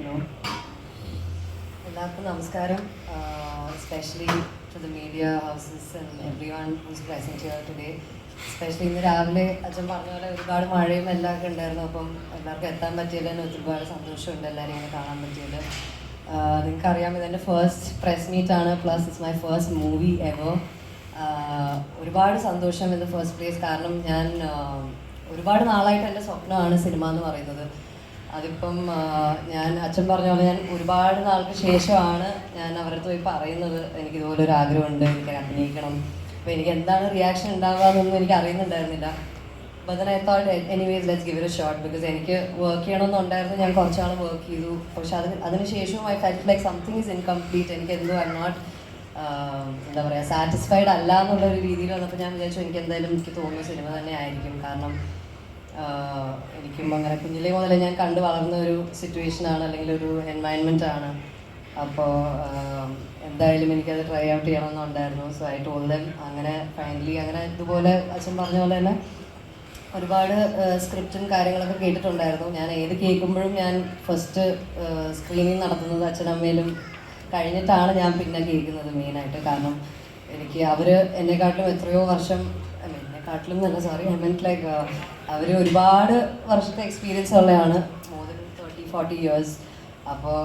Hello. എല്ലാവർക്കും നമസ്കാരം. Specially to the media houses and everyone who's present here today especially ഇന്ന് രാവിലെ അച്ഛൻ പറഞ്ഞ പോലെ ഒരുപാട് മഴയും എല്ലാം ഒക്കെ ഉണ്ടായിരുന്നു. അപ്പം എല്ലാവർക്കും എത്താൻ പറ്റിയതിൽ ഒരുപാട് സന്തോഷമുണ്ട് എല്ലാവരെയും ഇങ്ങനെ കാണാൻ പറ്റിയത്. നിങ്ങൾക്കറിയാം ഇതെന്റെ ഫസ്റ്റ് പ്രസ് മീറ്റ് ആണ്. Plus it's my first movie ever ഒരുപാട് സന്തോഷം ഇൻ ദ ഫസ്റ്റ് പ്ലേസ് കാരണം ഞാൻ ഒരുപാട് നാളായിട്ട് എന്റെ സ്വപ്നമാണ് സിനിമ എന്ന് പറയുന്നത്. അതിപ്പം ഞാൻ അച്ഛൻ പറഞ്ഞ പോലെ ഞാൻ ഒരുപാട് നാൾക്ക് ശേഷമാണ് ഞാൻ അവരടുത്ത് പോയി പറയുന്നത്. എനിക്ക് ഇതുപോലെ ഒരു ആഗ്രഹമുണ്ട് എനിക്ക് അഭിനയിക്കണം. അപ്പോൾ എനിക്ക് എന്താണ് റിയാക്ഷൻ ഉണ്ടാവുക എന്നൊന്നും എനിക്ക് അറിയുന്നുണ്ടായിരുന്നില്ല. അപ്പോൾ I thought anyways let's give a shot because എനിക്ക് വർക്ക് ചെയ്യണമെന്നുണ്ടായിരുന്നു. ഞാൻ കുറച്ച് വർക്ക് ചെയ്തു. പക്ഷെ അതിന് അതിനുശേഷവും I felt like something is incomplete എനിക്ക് എന്തോ ഐ നോട്ട് എന്താ പറയുക സാറ്റിസ്ഫൈഡ് അല്ല എന്നുള്ള ഒരു രീതിയിൽ വന്നപ്പോൾ ഞാൻ വിചാരിച്ചു എനിക്ക് എന്തായാലും എനിക്ക് തോന്നുന്ന സിനിമ തന്നെ ആയിരിക്കും. കാരണം എനിക്കും അങ്ങനെ കുഞ്ഞിലേ മുതലേ ഞാൻ കണ്ടു വളർന്ന ഒരു സിറ്റുവേഷൻ ആണ് അല്ലെങ്കിൽ ഒരു എൻവയൺമെന്റ് ആണ്. അപ്പോൾ എന്തായാലും എനിക്കത് ട്രൈ ഔട്ട് ചെയ്യണമെന്നുണ്ടായിരുന്നു. സോ ഐ ടോൾ ദം അങ്ങനെ ഫൈനലി അങ്ങനെ ഇതുപോലെ അച്ഛൻ പറഞ്ഞ പോലെ തന്നെ ഒരുപാട് സ്ക്രിപ്റ്റും കാര്യങ്ങളൊക്കെ കേട്ടിട്ടുണ്ടായിരുന്നു. ഞാൻ ഏത് കേൾക്കുമ്പോഴും ഞാൻ ഫസ്റ്റ് സ്ക്രീനിങ് നടത്തുന്നത് അച്ഛനമ്മയിലും കഴിഞ്ഞിട്ടാണ് ഞാൻ പിന്നെ കേൾക്കുന്നത് മെയിനായിട്ട് കാരണം എനിക്ക് അവർ എന്നെക്കാട്ടിലും എത്രയോ വർഷം എന്നെക്കാട്ടിലും നല്ല സോറി ഐ മീൻ ലൈക്ക് അവർ ഒരുപാട് വർഷത്തെ എക്സ്പീരിയൻസ് ഉള്ളതാണ് more than thirty forty years അപ്പോൾ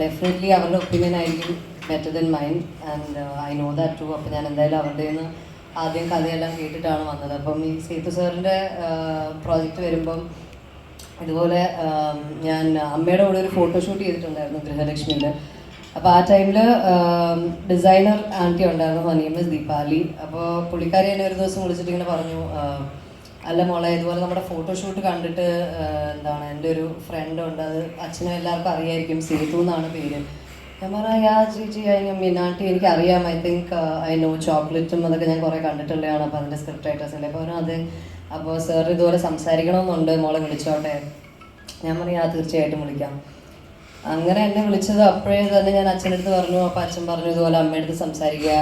ഡെഫിനറ്റ്ലി അവരുടെ ഒപ്പീനിയൻ ആയിരിക്കും better than mine and I know that too അപ്പോൾ ഞാൻ എന്തായാലും അവരുടെ നിന്ന് ആദ്യം കഥയെല്ലാം കേട്ടിട്ടാണ് വന്നത്. അപ്പം ഈ സേതു സാറിന്റെ പ്രോജക്റ്റ് വരുമ്പം ഇതുപോലെ ഞാൻ അമ്മയുടെ കൂടെ ഒരു ഫോട്ടോഷൂട്ട് ചെയ്തിട്ടുണ്ടായിരുന്നു ഗൃഹലക്ഷ്മിയുടെ. അപ്പോൾ ആ ടൈമിൽ ഡിസൈനർ ആന്റി ഉണ്ടായിരുന്നു. ഹർ നെയിം ദീപാലി അപ്പോൾ പുള്ളിക്കാരി എന്നെ ഒരു ദിവസം വിളിച്ചിട്ട് ഇങ്ങനെ പറഞ്ഞു അല്ല മോളെ ഇതുപോലെ നമ്മുടെ ഫോട്ടോഷൂട്ട് കണ്ടിട്ട് എന്താണ് എന്റെ ഒരു ഫ്രണ്ട് ഉണ്ട്. അത് അച്ഛനും എല്ലാവർക്കും അറിയായിരിക്കും. സേതു എന്നാണ് പേര്. ഞാൻ പറഞ്ഞു ചേച്ചി മീനാട്ടി എനിക്ക് അറിയാം ഐ തിങ്ക് ഐ നോ ചോക്ലേറ്റും അതൊക്കെ ഞാൻ കുറേ കണ്ടിട്ടുള്ളതാണ് അപ്പോൾ അതിന്റെ സ്ക്രിപ്റ്റ് റൈറ്റേഴ്സിന്റെ അപ്പോൾ അപ്പൊ അതെ അപ്പോൾ സാർ ഇതുപോലെ സംസാരിക്കണമെന്നുണ്ട്. മോളെ വിളിച്ചോട്ടെ. ഞാൻ പറഞ്ഞു തീർച്ചയായിട്ടും വിളിക്കാം. അങ്ങനെ എന്നെ വിളിച്ചത് അപ്പോഴേ തന്നെ ഞാൻ അച്ഛന്റെ അടുത്ത് പറഞ്ഞു. അപ്പോൾ അച്ഛൻ പറഞ്ഞു ഇതുപോലെ അമ്മയുടെ അടുത്ത് സംസാരിക്കുക.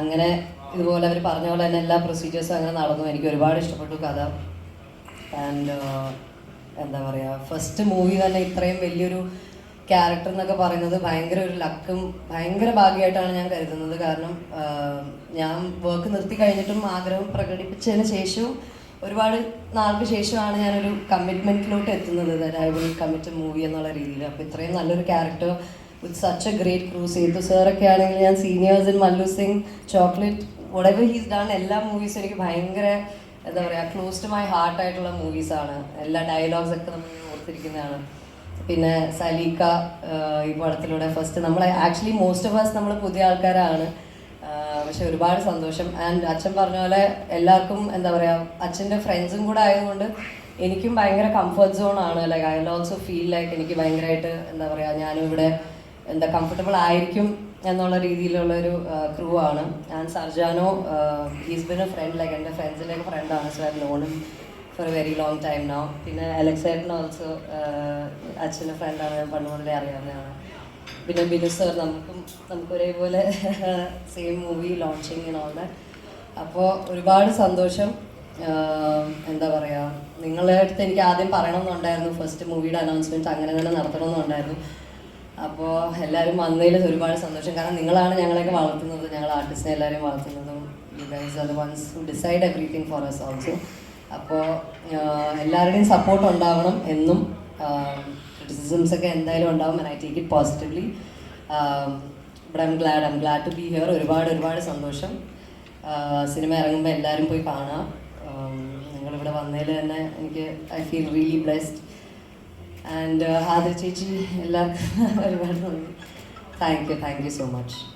അങ്ങനെ ഇതുപോലെ അവർ പറഞ്ഞ പോലെ തന്നെ എല്ലാ പ്രൊസീജിയേഴ്സും അങ്ങനെ നടന്നു. എനിക്ക് ഒരുപാട് ഇഷ്ടപ്പെട്ടു കഥ. ആൻഡ് എന്താ പറയുക ഫസ്റ്റ് മൂവി തന്നെ ഇത്രയും വലിയൊരു ക്യാരക്ടർ എന്നൊക്കെ പറയുന്നത് ഭയങ്കര ഒരു ലക്കും ഭയങ്കര ഭാഗ്യമായിട്ടാണ് ഞാൻ കരുതുന്നത്. കാരണം ആഹ്, ഞാൻ വർക്ക് നിർത്തി കഴിഞ്ഞിട്ടും ആഗ്രഹം പ്രകടിപ്പിച്ചതിന് ശേഷവും ഒരുപാട് നാൾക്ക് ശേഷമാണ് ഞാനൊരു കമ്മിറ്റ്മെന്റിലോട്ട് എത്തുന്നത്. ഐ വിൽ കമ്മിറ്റ് മൂവി എന്നുള്ള രീതിയിൽ. അപ്പോൾ ഇത്രയും നല്ലൊരു character with such a great crews ചെയ്തു സാറൊക്കെ ആണെങ്കിൽ ഞാൻ seniors in Mallu Singh chocolate whatever he's done എല്ലാ മൂവീസും എനിക്ക് ഭയങ്കര എന്താ പറയുക ക്ലോസ് ടു മൈ ഹാർട്ട് ആയിട്ടുള്ള മൂവീസാണ് എല്ലാ ഡയലോഗ്സ് ഒക്കെ നമ്മൾ ഓർത്തിരിക്കുന്നതാണ്. പിന്നെ സലീക്ക ഈ പടത്തിലൂടെ ഫസ്റ്റ് നമ്മൾ ആക്ച്വലി മോസ്റ്റ് ഓഫ് അസ് നമ്മൾ പുതിയ ആൾക്കാരാണ്. പക്ഷെ ഒരുപാട് സന്തോഷം. ആൻഡ് അച്ഛൻ പറഞ്ഞ പോലെ എല്ലാവർക്കും എന്താ പറയുക അച്ഛന്റെ ഫ്രണ്ട്സും കൂടെ ആയതുകൊണ്ട് എനിക്കും ഭയങ്കര കംഫർട്ട് സോൺ ആണ്. Like I also feel like എനിക്ക് ഭയങ്കരമായിട്ട് എന്താ പറയുക ഞാനും ഇവിടെ എന്താ കംഫർട്ടബിൾ ആയിരിക്കും എന്നുള്ള രീതിയിലുള്ള ഒരു ക്രൂ ആണ്. ഞാൻ Sarjano he's been a friend like എന്റെ ഫ്രണ്ട്സിലേക്ക് ഫ്രണ്ടാണ് so I for a very long time know പിന്നെ അലക്സേട്ടൻ ഓൾസോ അച്ഛന്റെ ഫ്രണ്ടാണ് ഞാൻ പണ്ട് മുതലേ അറിയാവുന്നതാണ്. പിന്നെ ബിനു സർ നമുക്കും നമുക്ക് ഒരേപോലെ സെയിം മൂവി ലോഞ്ചിങ് ഓൾ അപ്പോൾ ഒരുപാട് സന്തോഷം. എന്താ പറയുക നിങ്ങളുടെ അടുത്ത് എനിക്ക് ആദ്യം പറയണമെന്നുണ്ടായിരുന്നു. ഫസ്റ്റ് മൂവിയുടെ അനൗൺസ്മെന്റ് അങ്ങനെ തന്നെ നടത്തണമെന്നുണ്ടായിരുന്നു. അപ്പോൾ എല്ലാവരും വന്നതിൽ ഒരുപാട് സന്തോഷം. കാരണം നിങ്ങളാണ് ഞങ്ങളെയൊക്കെ വളർത്തുന്നത്. ഞങ്ങൾ ആർട്ടിസ്റ്റിനെ എല്ലാവരെയും വളർത്തുന്നതും you guys are ones who decide everything for us also അപ്പോൾ എല്ലാവരുടെയും സപ്പോർട്ട് ഉണ്ടാവണം എന്നും ക്രിറ്റിസിസംസ് ഒക്കെ എന്തായാലും ഉണ്ടാവും I take it positively but I'm glad I'm glad to be here ഒരുപാട് ഒരുപാട് സന്തോഷം. സിനിമ ഇറങ്ങുമ്പോൾ എല്ലാവരും പോയി കാണാം. നിങ്ങളിവിടെ വന്നതിൽ തന്നെ എനിക്ക് I feel really blessed and ഹാദർ ചേച്ചി എല്ലാവർക്കും ഒരുപാട് നന്ദി. Thank you thank you so much